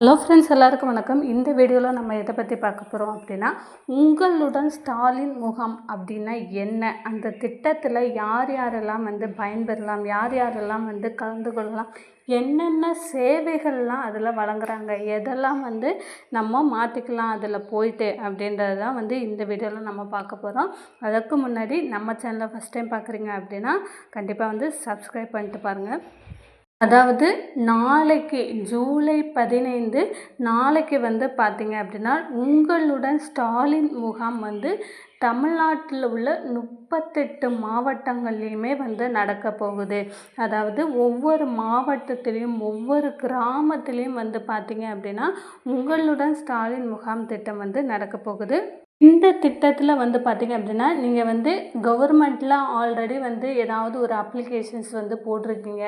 Hello friends எல்லாருக்கும் வணக்கம். இந்த வீடியோவில் நம்ம எதை பற்றி பார்க்க போகிறோம் அப்படின்னா உங்களுடன் ஸ்டாலின் முகாம் அப்படின்னா என்ன? அந்த திட்டத்தில் யார் யாரெல்லாம் வந்து பயன்பெறலாம் யார் யாரெல்லாம் வந்து கலந்து கொள்ளலாம் என்னென்ன சேவைகள்லாம் அதில் வழங்குறாங்க எதெல்லாம் வந்து நம்ம மாற்றிக்கலாம் அதில் போயிட்டு அப்படின்றது தான் வந்து இந்த வீடியோவில் நம்ம பார்க்க போகிறோம் அதுக்கு முன்னாடி நம்ம சேனலை ஃபஸ்ட் டைம் பார்க்குறீங்க அப்படின்னா கண்டிப்பாக வந்து சப்ஸ்கிரைப் பண்ணிட்டு பாருங்கள் அதாவது நாளைக்கு ஜூலை பதினைந்து நாளைக்கு வந்து பார்த்தீங்க அப்படின்னா உங்களுடன் ஸ்டாலின் முகாம் வந்து தமிழ்நாட்டில் உள்ள முப்பத்தெட்டு மாவட்டங்கள்லேயுமே வந்து நடக்க போகுது. அதாவது ஒவ்வொரு மாவட்டத்திலையும் ஒவ்வொரு கிராமத்துலேயும் வந்து பார்த்தீங்க அப்படின்னா உங்களுடன் ஸ்டாலின் முகாம் திட்டம் வந்து நடக்க போகுது. இந்த திட்டத்தில் வந்து பார்த்திங்க அப்படின்னா நீங்கள் வந்து கவர்மெண்ட்டில் ஆல்ரெடி வந்து ஏதாவது ஒரு அப்ளிகேஷன்ஸ் வந்து போட்டிருக்கீங்க.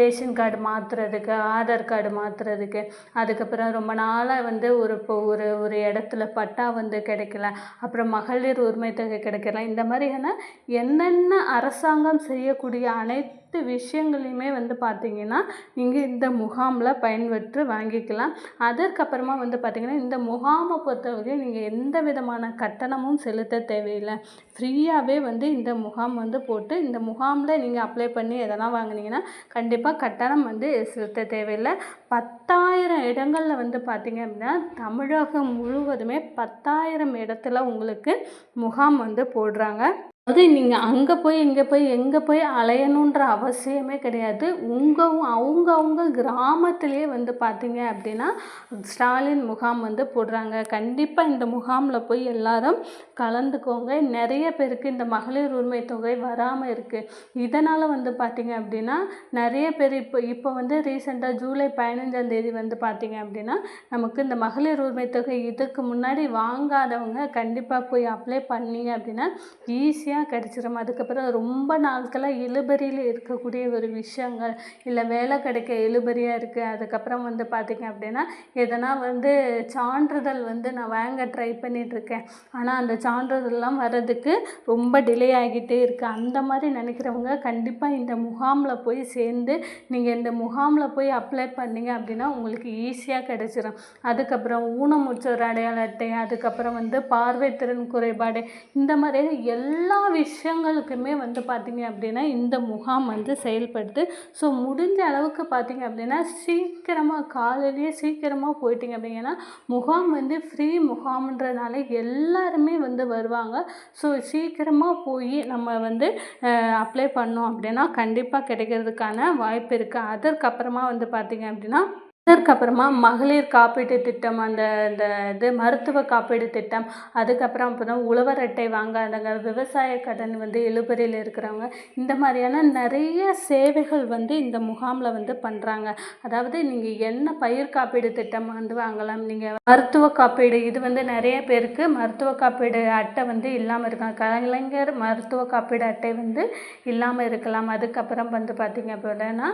ரேஷன் கார்டு மாற்றுறதுக்கு ஆதார் கார்டு மாற்றுறதுக்கு அதுக்கப்புறம் ரொம்ப நாளாக வந்து ஒரு இப்போ ஒரு ஒரு இடத்துல பட்டா வந்து கிடைக்கல. அப்புறம் மகளிர் உரிமை தொகை கிடைக்கல. இந்த மாதிரியான என்னென்ன அரசாங்கம் செய்யக்கூடிய அனைத்து விஷயங்களையுமே வந்து பார்த்திங்கன்னா நீங்கள் இந்த முகாமில் பயன்பெற்று வாங்கிக்கலாம். அதற்கப்புறமா வந்து பார்த்திங்கன்னா இந்த முகாமை பொறுத்தவரைக்கும் நீங்கள் எந்த விதமான கட்டணமும் செலுத்த தேவையில்லை. ஃப்ரீயாகவே வந்து இந்த முகாம் வந்து போட்டு இந்த முகாமில் நீங்கள் அப்ளை பண்ணி எதனா வாங்கினீங்கன்னா கண்டிப்பாக கட்டணம் வந்து செலுத்த தேவையில்லை. பத்தாயிரம் இடங்களில் வந்து பார்த்திங்க அப்படின்னா தமிழகம் முழுவதுமே பத்தாயிரம் இடத்துல உங்களுக்கு முகாம் வந்து போடுறாங்க. அது நீங்கள் அங்கே போய் இங்கே போய் எங்கே போய் அலையணுன்ற அவசியமே கிடையாது. உங்கள் அவங்க அவங்க கிராமத்திலே வந்து பார்த்தீங்க அப்படின்னா ஸ்டாலின் முகாம் வந்து போடுறாங்க. கண்டிப்பாக இந்த முகாமில் போய் எல்லாரும் கலந்துக்கோங்க. நிறைய பேருக்கு இந்த மகளிர் உரிமை தொகை வராமல் இருக்குது இதனால் வந்து பார்த்தீங்க அப்படின்னா நிறைய பேர் இப்போ இப்போ வந்து ரீசெண்டாக ஜூலை பதினஞ்சாம் தேதி வந்து பார்த்தீங்க அப்படின்னா நமக்கு இந்த மகளிர் உரிமை தொகை இதுக்கு முன்னாடி வாங்காதவங்க கண்டிப்பாக போய் அப்ளை பண்ணீங்க அப்படின்னா ஈஸியாக ஈஸியாக கிடச்சிரும். அதுக்கப்புறம் ரொம்ப நாட்களாக இழுபறியில் இருக்கக்கூடிய ஒரு விஷயங்கள் இல்லை வேலை கிடைக்க இழுபறியாக இருக்குது அதுக்கப்புறம் வந்து பார்த்திங்க அப்படின்னா எதனா வந்து சான்றிதழ் வந்து நான் வாங்க ட்ரை பண்ணிகிட்ருக்கேன் ஆனால் அந்த சான்றிதழ்லாம் வர்றதுக்கு ரொம்ப டிலே ஆகிட்டே இருக்குது அந்த மாதிரி நினைக்கிறவங்க கண்டிப்பாக இந்த முகாமில் போய் சேர்ந்து நீங்கள் இந்த முகாமில் போய் அப்ளை பண்ணிங்க அப்படின்னா உங்களுக்கு ஈஸியாக கிடச்சிரும். அதுக்கப்புறம் ஊனமுற்றோர் அடையாள அட்டை அதுக்கப்புறம் வந்து பார்வை திறன் குறைபாடு இந்த மாதிரி எல்லா விஷயங்களுக்குமே வந்து பார்த்திங்க அப்படின்னா இந்த முகாம் வந்து செயல்படுது. ஸோ முடிஞ்ச அளவுக்கு பார்த்திங்க அப்படின்னா சீக்கிரமாக காலையிலேயே சீக்கிரமாக போயிட்டிங்க அப்படிங்கன்னா முகாம் வந்து ஃப்ரீ முகாம்ன்றதுனால எல்லாருமே வந்து வருவாங்க. ஸோ சீக்கிரமாக போய் நம்ம வந்து அப்ளை பண்ணோம் அப்படின்னா கண்டிப்பாக கிடைக்கிறதுக்கான வாய்ப்பு இருக்குது அதற்கப்புறமா வந்து பார்த்திங்க அப்படின்னா அதற்கப்புறமா மகளிர் காப்பீட்டு திட்டம் அந்த இந்த இது மருத்துவ காப்பீடு திட்டம் அதுக்கப்புறம் அப்புறம் உழவர் அட்டை வாங்காதவங்க விவசாய கடன் வந்து இழுபறியில் இருக்கிறவங்க இந்த மாதிரியான நிறைய சேவைகள் வந்து இந்த முகாமில் வந்து பண்ணுறாங்க அதாவது நீங்கள் என்ன பயிர் காப்பீடு திட்டம் வந்து வாங்கலாம் நீங்கள் மருத்துவ காப்பீடு இது வந்து நிறைய பேருக்கு மருத்துவ காப்பீடு அட்டை வந்து இல்லாமல் இருக்காங்க கலைஞர் மருத்துவ காப்பீடு அட்டை வந்து இல்லாமல் இருக்கலாம். அதுக்கப்புறம் வந்து பார்த்திங்க அப்படின்னா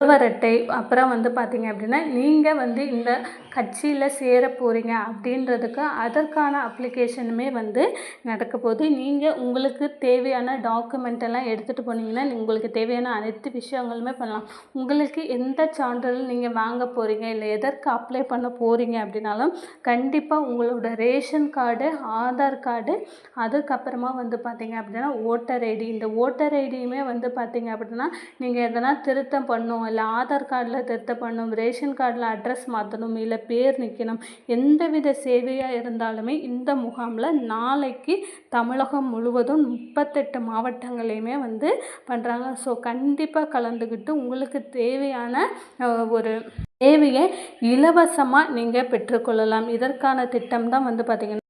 உழவரட்டை அப்புறம் வந்து பார்த்தீங்க அப்படின்னா நீங்கள் வந்து இந்த கட்சியில் சேர போகிறீங்க அப்படின்றதுக்கு அதற்கான அப்ளிகேஷனுமே வந்து நடக்க போது நீங்கள் உங்களுக்கு தேவையான டாக்குமெண்ட் எல்லாம் எடுத்துகிட்டு போனீங்கன்னா உங்களுக்கு தேவையான அனைத்து விஷயங்களுமே பண்ணலாம். உங்களுக்கு எந்த சான்றிதழ் நீங்கள் வாங்க போகிறீங்க இல்லை எதற்கு அப்ளை பண்ண போகிறீங்க அப்படின்னாலும் கண்டிப்பாக உங்களோட ரேஷன் கார்டு ஆதார் கார்டு அதுக்கப்புறமா வந்து பார்த்தீங்க அப்படின்னா ஓட்டர் ஐடி இந்த ஓட்டர் ஐடியுமே வந்து பார்த்திங்க அப்படின்னா நீங்கள் எதனா திருத்தம் பண்ணும் இல்லை ஆதார் கார்டில் திருத்த பண்ணணும் ரேஷன் கார்டில் அட்ரஸ் மாற்றணும் இல்லை பேர் நிற்கணும் எந்தவித சேவையாக இருந்தாலுமே இந்த முகாமில் நாளைக்கு தமிழகம் முழுவதும் முப்பத்தெட்டு மாவட்டங்களையுமே வந்து பண்ணுறாங்க ஸோ கண்டிப்பாக கலந்துக்கிட்டு உங்களுக்கு தேவையான ஒரு தேவையை இலவசமாக நீங்கள் பெற்றுக்கொள்ளலாம். இதற்கான திட்டம் தான் வந்து பார்த்திங்கன்னா